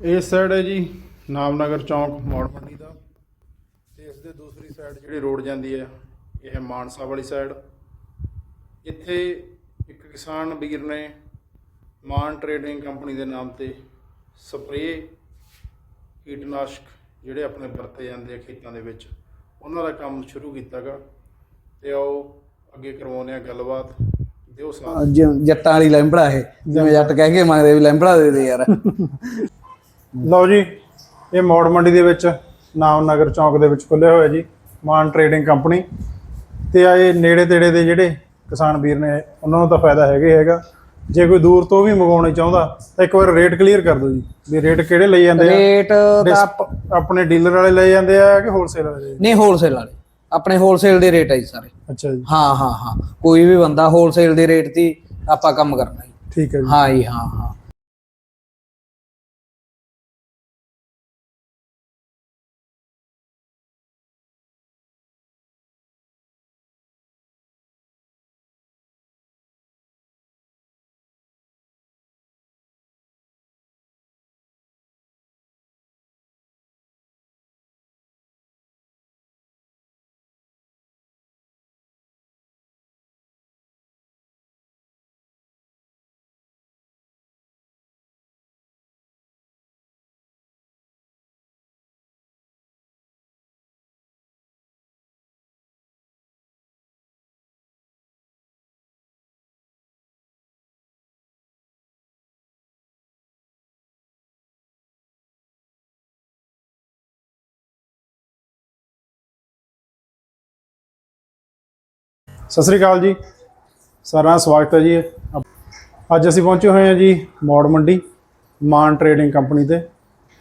ਇਸ ਸਾਈਡ ਹੈ ਜੀ, ਨਾਮਨਗਰ ਚੌਂਕ, ਮੋੜ ਮੰਡੀ ਦਾ। ਤੇ ਇਸ ਦੇ ਦੂਸਰੀ ਸਾਈਡ ਜਿਹੜੀ ਰੋਡ ਜਾਂਦੀ ਹੈ, ਇਹ ਹੈ ਮਾਨਸਾ ਵਾਲੀ ਸਾਈਡ। ਇੱਥੇ ਇੱਕ ਕਿਸਾਨ ਵੀਰ ਨੇ ਮਾਨ ਟਰੇਡਿੰਗ ਕੰਪਨੀ ਦੇ ਨਾਮ ਤੇ ਸਪਰੇਅ ਕੀਟਨਾਸ਼ਕ ਜਿਹੜੇ ਆਪਣੇ ਵਰਤੇ ਜਾਂਦੇ ਆ ਖੇਤਾਂ ਦੇ ਵਿੱਚ, ਉਹਨਾਂ ਦਾ ਕੰਮ ਸ਼ੁਰੂ ਕੀਤਾਗਾ। ਤੇ ਆਓ ਅੱਗੇ ਕਰਵਾਉਂਦੇ ਆ ਗੱਲਬਾਤ। ਦਿਓ ਸਾਥ ਜੱਟਾਂ ਵਾਲੀ ਲੈਂਬੜਾ ਇਹ। ਜਿਵੇਂ ਜੱਟ ਕਹਿ ਕੇ ਮੰਗਦੇ ਵੀ ਲੈਂਬੜਾ ਦੇ ਦੇ ਯਾਰ। ਲਓ ਜੀ ਇਹ ਮੋੜ ਮੰਡੀ ਦੇ ਵਿੱਚ ਨਾਮਨਗਰ ਚੌਂਕ ਦੇ ਵਿੱਚ ਖੁੱਲਿਆ ਹੋਇਆ ਜੀ ਮਾਨ ਟਰੇਡਿੰਗ ਕੰਪਨੀ। ਤੇ ਆ ਇਹ ਨੇੜੇ ਤੇੜੇ ਦੇ ਜਿਹੜੇ ਕਿਸਾਨ ਵੀਰ ਨੇ ਉਹਨਾਂ ਨੂੰ ਤਾਂ ਫਾਇਦਾ ਹੈਗਾ ਹੈਗਾ। ਜੇ ਕੋਈ ਦੂਰ ਤੋਂ ਵੀ ਮੰਗਵਾਉਣਾ ਚਾਹੁੰਦਾ ਤਾਂ ਇੱਕ ਵਾਰ ਰੇਟ ਕਲੀਅਰ ਕਰ ਦਿਓ ਜੀ ਵੀ ਰੇਟ ਕਿਹੜੇ ਲਈ ਜਾਂਦੇ ਆ? ਰੇਟ ਤਾਂ ਆਪਣੇ ਡੀਲਰ ਵਾਲੇ ਲਈ ਜਾਂਦੇ ਆ ਕਿ ਹੋਲਸੇਲ ਵਾਲੇ ਨਹੀਂ ਹੋਲਸੇਲ ਵਾਲੇ। ਆਪਣੇ ਹੋਲਸੇਲ ਦੇ ਰੇਟ ਆ ਜੀ ਸਾਰੇ। ਅੱਛਾ ਜੀ। ਹਾਂ ਹਾਂ ਹਾਂ। ਕੋਈ ਵੀ ਬੰਦਾ ਹੋਲਸੇਲ ਦੇ ਰੇਟ ਤੇ ਆਪਾਂ ਕੰਮ ਕਰਨਾ ਜੀ। ਠੀਕ ਹੈ ਜੀ। ਹਾਂ ਜੀ ਹਾਂ ਹਾਂ। ਸਤਿ ਸ੍ਰੀ ਅਕਾਲ ਜੀ। ਸਾਰਿਆਂ ਦਾ ਸਵਾਗਤ ਹੈ ਜੀ। ਅੱਜ ਅਸੀਂ ਪਹੁੰਚੇ ਹੋਏ ਹਾਂ ਜੀ ਮੋੜ ਮੰਡੀ ਮਾਨ ਟਰੇਡਿੰਗ ਕੰਪਨੀ ਤੇ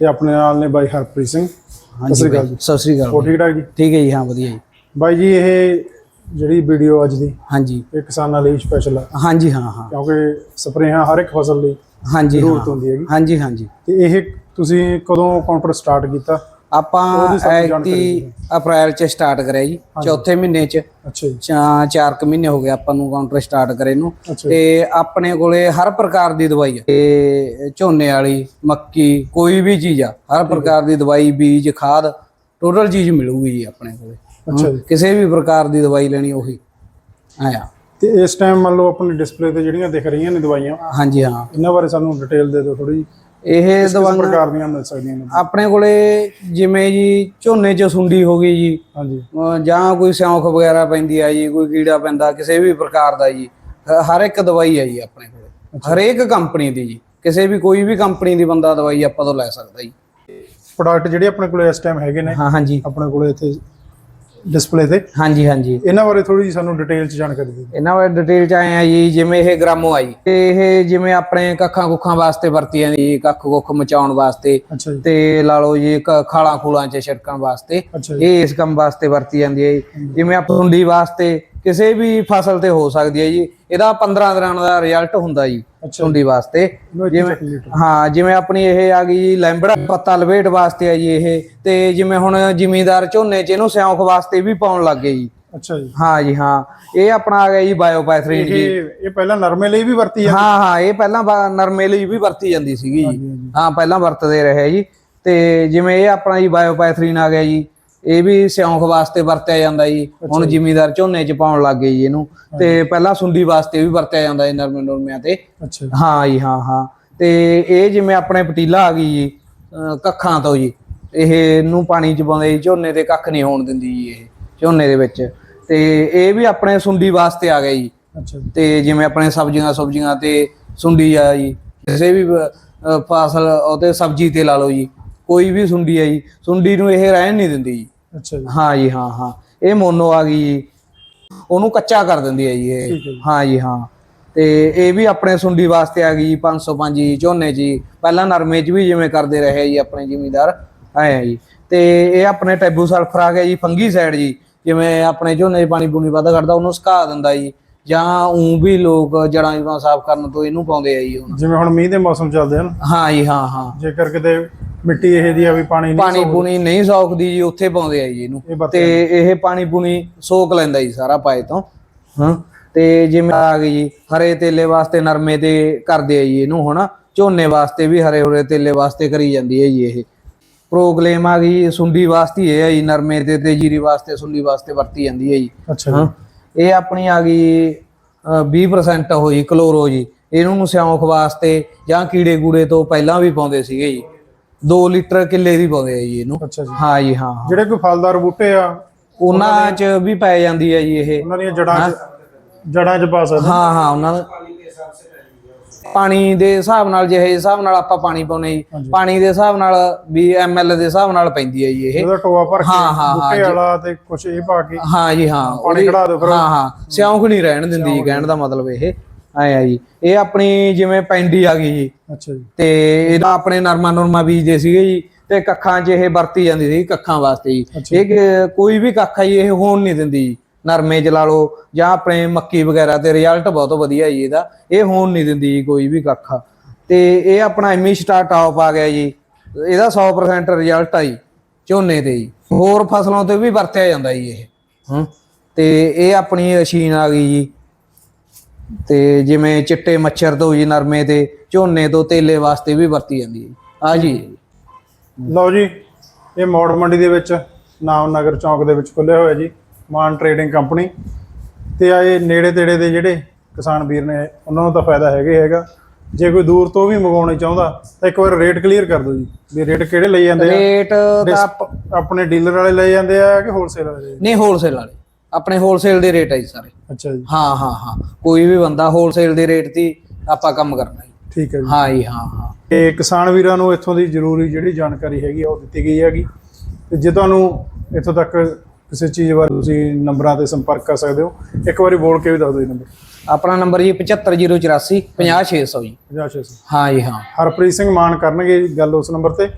ਤੇ ਆਪਣੇ ਨਾਲ ਨੇ ਬਾਈ ਹਰਪ੍ਰੀਤ ਸਿੰਘ। ਸਤਿ ਸ੍ਰੀ ਅਕਾਲ ਜੀ। ਸਤਿ ਸ੍ਰੀ ਅਕਾਲ ਹੋਰ ਠੀਕ ਠਾਕ ਜੀ? ਠੀਕ ਹੈ ਜੀ ਹਾਂ ਵਧੀਆ ਜੀ। ਬਾਈ ਜੀ ਇਹ ਜਿਹੜੀ ਵੀਡੀਓ ਅੱਜ ਦੀ ਹਾਂਜੀ। ਇਹ ਕਿਸਾਨਾਂ ਲਈ ਸਪੈਸ਼ਲ ਹੈ ਹਾਂਜੀ ਹਾਂ ਹਾਂ। ਕਿਉਂਕਿ ਸਪਰੇਆਂ ਹਰ ਇੱਕ ਫਸਲ ਲਈ ਹਾਂਜੀ ਜ਼ਰੂਰਤ ਹਾਂ। ਹੁੰਦੀ ਹੈਗੀ। ਹਾਂਜੀ ਹਾਂਜੀ। ਤੇ ਇਹ ਤੁਸੀਂ ਕਦੋਂ ਕਾਊਂਟਰ ਸਟਾਰਟ ਕੀਤਾ? ਆਪਾਂ ਐਤੀ ਅਪ੍ਰੈਲ ਚ ਸਟਾਰਟ ਕਰਿਆ ਜੀ। ਚੌਥੇ ਮਹੀਨੇ ਚ ਅੱਛਾ ਜੀ। ਚਾਰ ਕੁ ਮਹੀਨੇ ਹੋ ਗਏ ਆਪਾਂ ਨੂੰ ਕਾਊਂਟਰ ਸਟਾਰਟ ਕਰੇ ਨੂੰ। ਤੇ ਆਪਣੇ ਕੋਲੇ ਹਰ ਪ੍ਰਕਾਰ ਦੀ ਦਵਾਈ ਹੈ ਤੇ ਝੋਨੇ ਵਾਲੀ ਮੱਕੀ ਕੋਈ ਵੀ ਚੀਜ਼ ਆ ਹਰ ਪ੍ਰਕਾਰ ਦੀ ਦਵਾਈ ਬੀਜ ਖਾਦ ਟੋਟਲ ਚੀਜ਼ ਮਿਲੂਗੀ ਜੀ ਆਪਣੇ ਕੋਲੇ। ਅੱਛਾ ਜੀ। ਕਿਸੇ ਵੀ ਪ੍ਰਕਾਰ ਦੀ ਦਵਾਈ ਲੈਣੀ ਉਹੀ। ਆਇਆ ਤੇ ਇਸ ਟਾਈਮ ਮੰਨ ਲਓ ਆਪਣੀ ਡਿਸਪਲੇ ਤੇ ਜਿਹੜੀਆਂ ਦਿਖ ਰਹੀਆਂ ਨੇ ਦਵਾਈਆਂ ਹਾਂਜੀ ਹਾਂ। ਇਹਨਾਂ ਬਾਰੇ ਸਾਨੂੰ ਡਿਟੇਲ ਦੇ ਦਿਓ ਥੋੜੀ ਇਹ ਦਵਾਈਆਂ ਪ੍ਰਕਾਰ ਦੀਆਂ ਮਿਲ ਸਕਦੀਆਂ ਨੇ। ਆਪਣੇ ਕੋਲੇ ਜਿਵੇਂ ਜੀ ਝੋਨੇ ਚ ਸੁੰਡੀ ਹੋ ਗਈ ਜੀ ਹਾਂਜੀ। ਜਾਂ ਕੋਈ ਸਿਉਂਖ ਵਗੈਰਾ ਪੈਂਦੀ ਆ ਜੀ ਕੋਈ ਕੀੜਾ ਪੈਂਦਾ ਕਿਸੇ ਵੀ ਪ੍ਰਕਾਰ ਦਾ ਜੀ ਹ- ਹਰ ਇੱਕ ਦਵਾਈ ਆ ਜੀ ਆਪਣੇ ਕੋਲੇ। ਹਰੇਕ ਕੰਪਨੀ ਦੀ ਜੀ ਕਿਸੇ ਵੀ ਕੋਈ ਵੀ ਕੰਪਨੀ ਦੀ ਬੰਦਾ ਦਵਾਈ ਆਪਾਂ ਤੋਂ ਲੈ ਸਕਦਾ ਜੀ। ਪ੍ਰੋਡਕਟ ਜਿਹੜੇ ਆਪਣੇ ਕੋਲੇ ਇਸ ਟਾਈਮ ਹੈਗੇ ਨੇ ਹਾਂ ਹਾਂਜੀ। ਆਪਣੇ ਕੋਲੇ ਇੱਥੇ ਡਿਸਪਲੇ ਤੇ। ਹਾਂਜੀ ਹਾਂਜੀ। ਇਹਨਾਂ ਬਾਰੇ ਥੋੜੀ ਜਿਹੀ ਸਾਨੂੰ ਡਿਟੇਲ ਚ ਜਾਣਕਾਰੀ ਦਿਓ। ਇਹਨਾਂ ਬਾਰੇ ਡਿਟੇਲ ਚ ਆਏ ਆ ਜੀ ਜਿਵੇਂ ਇਹ ਗ੍ਰਾਮੋ ਆਈ ਤੇ ਇਹ ਜਿਵੇਂ ਆਪਣੇ ਕੱਖਾਂ ਕੁੱਖਾਂ ਵਾਸਤੇ ਵਰਤੀ ਜਾਂਦੀ ਜੀ ਕੱਖ ਕੁੱਖ ਮਚਾਉਣ ਵਾਸਤੇ। ਅੱਛਾ ਜੀ। ਤੇ ਲਾ ਲਓ ਜੀ ਕ- ਖਾਲਾਂ ਖੂਲਾਂ ਚ ਛਿੜਕਣ ਵਾਸਤੇ। ਅੱਛਾ ਜੀ। ਇਹ ਇਸ ਕੰਮ ਵਾਸਤੇ ਵਰਤੀ ਜਾਂਦੀ ਹੈ ਜੀ। ਜਿਵੇਂ ਆਪਾਂ ਸੁੰਡੀ ਵਾਸਤੇ ਕਿਸੇ ਵੀ ਫਸਲ ਤੇ ਹੋ ਸਕਦੀ ਹੈ ਜੀ। ਇਹਦਾ 15 ਦਿਨਾਂ ਦਾ ਰਿਜ਼ਲਟ ਹੁੰਦਾ ਜੀ ਸੁੰਡੀ ਵਾਸਤੇ। ਲੀਟਰ ਹਾਂ ਜਿਵੇਂ ਆਪਣੀ ਇਹ ਆ ਗਈ ਜੀ ਲੈਂਬੜਾ ਪੱਤਾ ਲਵੇਟ ਵਾਸਤੇ ਆ ਜੀ ਇਹ। ਤੇ ਜਿਵੇਂ ਹੁਣ ਜ਼ਿਮੀਂਦਾਰ ਝੋਨੇ ਚ ਇਹਨੂੰ ਸਿਉਂਖ ਵਾਸਤੇ ਵੀ ਪਾਉਣ ਲੱਗ ਗਏ ਜੀ। ਅੱਛਾ ਜੀ। ਹਾਂ ਜੀ ਹਾਂ। ਇਹ ਆਪਣਾ ਆ ਗਿਆ ਜੀ ਬਾਇਓਪੈਥਰੀਨ ਜੀ। ਇਹ ਪਹਿਲਾਂ ਨਰਮੇ ਲਈ ਵੀ ਵਰਤੀ ਜਾਂਦੀ? ਹਾਂ ਹਾਂ ਇਹ ਪਹਿਲਾਂ ਨਰਮੇ ਲਈ ਵੀ ਵਰਤੀ ਜਾਂਦੀ ਸੀਗੀ ਜੀ। ਹਾਂ ਪਹਿਲਾਂ ਵਰਤਦੇ ਰਹੇ ਜੀ। ਤੇ ਜਿਵੇਂ ਇਹ ਆਪਣਾ ਜੀ ਬਾਇਓਪੈਥਰੀਨ ਆ ਗਿਆ ਜੀ। ਇਹ ਵੀ ਸਿਉਂਖ ਵਾਸਤੇ ਵਰਤਿਆ ਜਾਂਦਾ ਜੀ। ਹੁਣ ਜ਼ਿਮੀਦਾਰ ਝੋਨੇ ਚ ਪਾਉਣ ਲੱਗ ਗਏ ਜੀ ਇਹਨੂੰ। ਤੇ ਪਹਿਲਾਂ ਸੁੰਡੀ ਵਾਸਤੇ ਵੀ ਵਰਤਿਆ ਜਾਂਦਾ ਜੀ ਨਰਮੇ ਨਰਮਿਆਂ ਤੇ। ਅੱਛਾ ਹਾਂ ਜੀ ਹਾਂ ਹਾਂ। ਤੇ ਇਹ ਜਿਵੇਂ ਆਪਣੇ ਪਤੀਲਾ ਆ ਗਈ ਜੀ ਕੱਖਾਂ ਤੋਂ ਜੀ। ਇਹ ਨੂੰ ਪਾਣੀ ਚ ਪਾਉਂਦੇ ਜੀ ਝੋਨੇ ਤੇ ਕੱਖ ਨਹੀਂ ਹੋਣ ਦਿੰਦੀ ਜੀ ਇਹ ਝੋਨੇ ਦੇ ਵਿੱਚ। ਤੇ ਇਹ ਵੀ ਆਪਣੇ ਸੁੰਡੀ ਵਾਸਤੇ ਆ ਗਿਆ ਜੀ। ਅੱਛਾ ਤੇ ਜਿਵੇਂ ਆਪਣੇ ਸਬਜ਼ੀਆਂ ਸਬਜ਼ੀਆਂ ਤੇ ਸੁੰਡੀ ਆ ਜੀ। ਕਿਸੇ ਵੀ ਫਸਲ ਉਹਤੇ ਸਬਜ਼ੀ ਤੇ ਲਾ ਲਓ ਜੀ। ਕੋਈ ਵੀ ਸੁੰਡੀ ਆ ਜੀ। ਸੁੰਡੀ ਨੂੰ ਇਹ ਰਹਿਣ ਨਹੀਂ ਦਿੰਦੀ ਜੀ। ਅੱਛਾ ਜੀ। ਹਾਂ ਜੀ ਹਾਂ ਹਾਂ। ਇਹ ਮੋਨੋ ਆ ਗਈ ਜੀ। ਉਹਨੂੰ ਕੱਚਾ ਕਰ ਦਿੰਦੀ ਹੈ ਜੀ ਇਹ। ਠੀਕ ਹੈ ਜੀ। ਹਾਂ ਜੀ ਹਾਂ। ਤੇ ਇਹ ਵੀ ਆਪਣੇ ਸੁੰਡੀ ਵਾਸਤੇ ਆ ਗਈ ਜੀ 505 ਜੀ ਝੋਨੇ ਜੀ। ਪਹਿਲਾਂ ਨਰਮੇ 'ਚ ਵੀ ਜਿਵੇਂ ਕਰਦੇ ਰਹੇ ਜੀ ਆਪਣੇ ਜ਼ਿਮੀਂਦਾਰ ਆਏ ਆ ਜੀ। ਤੇ ਇਹ ਆਪਣੇ ਟੈਬੂ ਸਲਫਰ ਆ ਗਿਆ ਜੀ ਫੰਗੀ ਸਾਈਡ ਜੀ। ਜਿਵੇਂ ਆਪਣੇ ਝੋਨੇ 'ਚ ਪਾਣੀ ਪੂਣੀ ਵੱਧ ਕੱਢਦਾ ਉਹਨੂੰ ਸੁਕਾ ਦਿੰਦਾ ਜੀ। ਜਾਂ ਉਂ ਵੀ ਲੋਕ ਜੜਾਂ ਜੁੜਾਂ ਸਾਫ਼ ਕਰਨ ਤੋਂ ਇਹਨੂੰ ਪਾਉਂਦੇ ਆ ਜੀ ਹੁਣ। ਜਿਵੇਂ ਹੁਣ ਮੀਂਹ ਦੇ ਮੌਸਮ ਚੱਲਦੇ ਹਨ। ਹਾਂ ਜੀ ਹਾਂ ਹਾਂ। ਜੇਕਰ ਕਿਤੇ ਮਿੱਟੀ ਇਹ ਦੀ ਆ ਵੀ ਪਾਣੀ ਨਹੀਂ ਪਾਣੀ ਪੂਣੀ ਨਹੀਂ ਸੌਕਦੀ ਜੀ ਉੱਥੇ ਪਾਉਂਦੇ ਆ ਜੀ ਇਹਨੂੰ। ਤੇ ਇਹ ਪਾਣੀ ਪੂਣੀ ਸੋਕ ਲੈਂਦਾ ਜੀ ਸਾਰਾ ਪਾਏ ਤੋਂ ਹਾਂ। ਤੇ ਜਿਵੇਂ ਆ ਗਈ ਜੀ ਹਰੇ ਤੇਲੇ ਵਾਸਤੇ ਨਰਮੇ ਤੇ ਕਰਦੇ ਆ ਜੀ ਇਹਨੂੰ ਹੁਣ। ਝੋਨੇ ਵਾਸਤੇ ਵੀ ਹਰੇ ਹੁਰੇ ਤੇਲੇ ਵਾਸਤੇ ਕਰੀ ਜਾਂਦੀ ਹੈ ਜੀ ਇਹ। ਪ੍ਰੋਗਲੇਮ ਆ ਗਈ ਸੁੰਡੀ ਵਾਸਤੇ ਇਹ ਜੀ ਨਰਮੇ ਤੇ ਤੇ ਜੀਰੀ ਵਾਸਤੇ ਸੁੰਡੀ ਵਾਸਤੇ ਵਰਤੀ ਜਾਂਦੀ ਹੈ ਜੀ। ਅੱਛਾ ਇਹ ਆਪਣੀ ਆ ਗਈ ਅ, 20% ਹੋਈ ਕਲੋਰੋ ਜੀ। ਇਹਨੂੰ ਸਿਉਂਖ ਵਾਸਤੇ ਜਾਂ ਕੀੜੇ ਕੂੜੇ ਤੋਂ ਪਹਿਲਾਂ ਵੀ ਪਾਉਂਦੇ ਸੀਗੇ ਜੀ। 2 ਲੀਟਰ ਕਿੱਲੇ ਦੀ ਪਾਉਂਦੇ ਆ ਜੀ ਇਹਨੂੰ। ਅੱਛਾ ਜੀ। ਹਾਂ ਜੀ ਹਾਂ। ਜਿਹੜੇ ਕੋਈ ਫਲਦਾਰ ਬੂਟੇ ਆ ਉਹਨਾਂ 'ਚ ਵੀ ਪੈ ਜਾਂਦੀ ਹੈ ਜੀ ਇਹ। ਉਹਨਾਂ ਦੀਆਂ ਜੜਾਂ 'ਚ ਜੜਾਂ 'ਚ ਪਾ ਸਕਦੇ। ਹਾਂ ਹਾਂ ਉਹਨਾਂ ਦਾ ਪਾਣੀ ਦੇ ਹਿਸਾਬ ਨਾਲ ਜਿਹੇ ਹਿਸਾਬ ਨਾਲ ਆਪਾਂ ਪਾਣੀ ਪਾਉਨੇ ਜੀ। ਪਾਣੀ ਦੇ ਹਿਸਾਬ ਨਾਲ ਵੀ ਐਮਐਲ ਦੇ ਹਿਸਾਬ ਨਾਲ ਪੈਂਦੀ ਹੈ ਜੀ ਇਹ। ਉਹਦਾ ਟੋਆ ਭਰ ਕੇ ਹਾਂ, ਹਾਂ, ਹਾਂ, ਬੂਟੇ ਵਾਲਾ ਤੇ ਕੁਛ ਇਹ ਪਾ ਕੇ ਹਾਂ ਜੀ ਹਾਂ ਪਾਣੀ ਖੜਾ ਦਿਓ ਫਿਰ। ਹਾਂ ਹਾਂ ਸਿਉਂਖ ਨਹੀਂ ਰਹਿਣ ਦਿੰਦੀ ਜੀ ਕਹਿਣ ਦਾ ਮਤਲਬ ਇਹ। ਐ ਆ ਜੀ। ਇਹ ਆਪਣੀ ਜਿਵੇਂ ਪੈਂਡੀ ਆ ਗਈ ਜੀ। ਅੱਛਾ ਜੀ। ਤੇ ਇਹਦਾ ਆਪਣੇ ਨਰਮਾ ਨੁਰਮਾ ਬੀਜਦੇ ਸੀਗੇ ਜੀ ਤੇ ਕੱਖਾਂ 'ਚ ਇਹ ਵਰਤੀ ਜਾਂਦੀ ਸੀ ਕੱਖਾਂ ਵਾਸਤੇ ਜੀ। ਇਹ ਕੋਈ ਵੀ ਕੱਖ ਆ ਜੀ ਇਹ ਹੋਣ ਨਹੀਂ ਦਿੰਦੀ ਜੀ। ਨਰਮੇ 'ਚ ਲਾ ਲਓ ਜਾਂ ਆਪਣੇ ਮੱਕੀ ਵਗੈਰਾ ਤੇ ਰਿਜ਼ਲਟ ਬਹੁਤ ਵਧੀਆ ਜੀ ਇਹਦਾ। ਇਹ ਹੋਣ ਨਹੀਂ ਦਿੰਦੀ ਕੋਈ ਵੀ ਕੱਖ। ਤੇ ਇਹ ਆਪਣਾ ਐਮੀ ਸਟਾਰ ਟਾਪ ਆ ਗਿਆ ਜੀ। ਇਹਦਾ 100% ਰਿਜ਼ਲਟ ਆ ਜੀ, ਝੋਨੇ ਤੇ ਜੀ। ਹੋਰ ਫਸਲਾਂ ਤੇ ਵੀ ਵਰਤਿਆ ਜਾਂਦਾ ਜੀ ਇਹ। ਹਾਂ। ਤੇ ਇਹ ਆਪਣੀ ਅਸ਼ੀਨ ਆ ਗਈ ਜੀ। ਤੇ ਜਿਵੇਂ ਚਿੱਟੇ ਮੱਛਰ ਤੋਂ ਜੀ ਨਰਮੇ ਤੇ, ਝੋਨੇ ਤੋਂ ਤੇਲੇ ਵਾਸਤੇ ਵੀ ਵਰਤੀ ਜਾਂਦੀ ਹੈ। ਆ ਜੀ। ਲਓ ਜੀ, ਇਹ ਮੌੜ ਮੰਡੀ ਦੇ ਵਿੱਚ, ਨਾਮ ਨਗਰ ਚੌਂਕ ਦੇ ਵਿੱਚ ਖੁੱਲੇ ਹੋਇਆ ਜੀ। ਮਾਨ ਟਰੇਡਿੰਗ ਕੰਪਨੀ ਤੇ ਆ ਇਹ ਨੇੜੇ ਤੇੜੇ ਦੇ ਜਿਹੜੇ ਕਿਸਾਨ ਵੀਰ ਨੇ ਉਹਨਾਂ ਨੂੰ ਤਾਂ ਫਾਇਦਾ ਹੈਗਾ ਹੈਗਾ। ਜੇ ਕੋਈ ਦੂਰ ਤੋਂ ਵੀ ਮੰਗਵਾਉਣਾ ਚਾਹੁੰਦਾ ਤਾਂ ਇੱਕ ਵਾਰ ਰੇਟ ਕਲੀਅਰ ਕਰ ਦਿਓ ਜੀ ਵੀ ਰੇਟ ਕਿਹੜੇ ਲਈ ਜਾਂਦੇ ਆ। ਰੇਟ ਦਾ ਆਪ- ਆਪਣੇ ਡੀਲਰ ਵਾਲੇ ਲੈ ਜਾਂਦੇ ਆ ਕਿ ਹੋਲਸੇਲ ਵਾਲੇ? ਨਹੀਂ ਹੋਲਸੇਲ ਵਾਲੇ। ਆਪਣੇ ਹੋਲਸੇਲ ਦੇ ਰੇਟ ਆ ਜੀ ਸਾਰੇ। ਅੱਛਾ ਜੀ। ਹਾਂ ਹਾਂ ਹਾਂ। ਕੋਈ ਵੀ ਬੰਦਾ ਹੋਲਸੇਲ ਦੇ ਰੇਟ ਤੇ ਆਪਾਂ ਕੰਮ ਕਰਨਾ ਜੀ। ਠੀਕ ਹੈ ਜੀ। ਹਾਂ ਜੀ ਹਾਂ ਹਾਂ। ਤੇ ਕਿਸਾਨ ਵੀਰਾਂ ਨੂੰ ਇੱਥੋਂ ਦੀ ਜ਼ਰੂਰੀ ਜਿਹੜੀ ਜਾਣਕਾਰੀ ਹੈਗੀ ਆ ਉਹ ਦਿੱਤੀ ਗਈ ਹੈਗੀ। ਤੇ ਜੇ ਤੁਹਾਨੂੰ ਇੱਥੋਂ ਤੱਕ ਕਿਸੇ ਚੀਜ਼ ਬਾਰੇ ਤੁਸੀਂ ਨੰਬਰਾਂ ਤੇ ਸੰਪਰਕ ਕਰ ਸਕਦੇ ਹੋ। ਇੱਕ ਵਾਰੀ ਬੋਲ ਕੇ ਵੀ ਦੱਸ ਦਿਓ ਜੀ ਨੰਬਰ। ਆਪਣਾ ਨੰਬਰ ਜੀ 75084 50600 ਜੀ। 56 ਹਾਂ ਜੀ ਹਾਂ। ਹਰਪ੍ਰੀਤ ਸਿੰਘ ਮਾਨ ਕਰਨਗੇ ਜੀ ਗੱਲ ਉਸ ਨੰਬਰ ਤੇ।